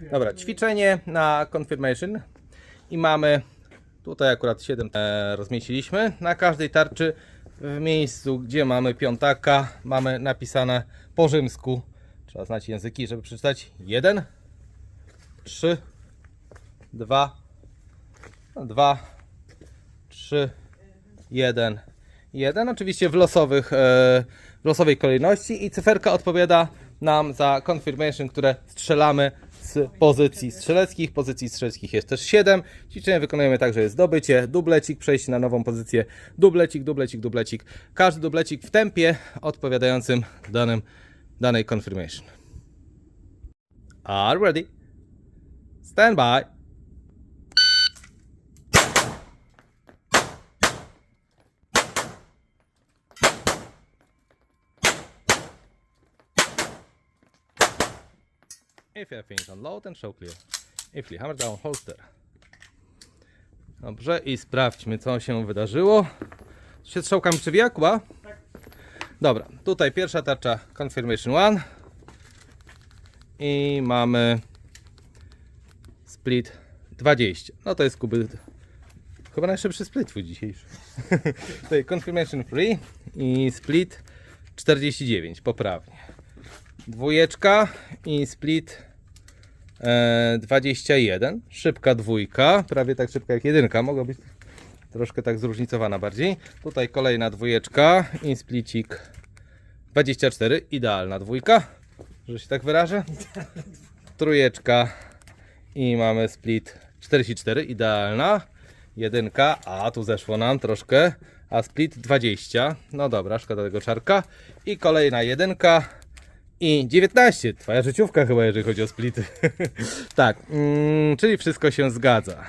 Dobra, ćwiczenie na confirmation i mamy tutaj akurat 7 e, rozmieściliśmy. Na każdej tarczy w miejscu, gdzie mamy piątaka, mamy napisane po rzymsku. Trzeba znać języki, żeby przeczytać 1, 3, 2, 2, 3, 1, 1. Oczywiście w, losowych, e, w losowej kolejności i cyferka odpowiada nam za confirmation, które strzelamy pozycji strzeleckich. Pozycji strzeleckich jest też 7. Ćwiczenie wykonujemy tak, że jest zdobycie, dublecik, przejście na nową pozycję, dublecik, dublecik, dublecik. Każdy dublecik w tempie odpowiadającym danym, danej confirmation. Are ready? Stand by. If everything's on load and show clear. If you hammer down holster. Dobrze i sprawdźmy co się wydarzyło. Czy się strzałkami przewija, Kuba? Dobra, tutaj pierwsza tarcza Confirmation 1 i mamy split 20. No to jest Kuby chyba najszybszy split twój dzisiejszy. tutaj Confirmation Free i split 49, poprawnie dwójeczka i split e, 21. Szybka dwójka, prawie tak szybka jak jedynka, mogła być troszkę tak zróżnicowana bardziej. Tutaj kolejna dwójeczka i splicik 24, idealna dwójka, że się tak wyrażę. Trójeczka i mamy split 44, idealna. Jedynka, a tu zeszło nam troszkę, a split 20. No dobra, szkoda tego czarka. I kolejna jedynka, i 19, twoja życiówka chyba, jeżeli chodzi o splity. tak, mm, czyli wszystko się zgadza.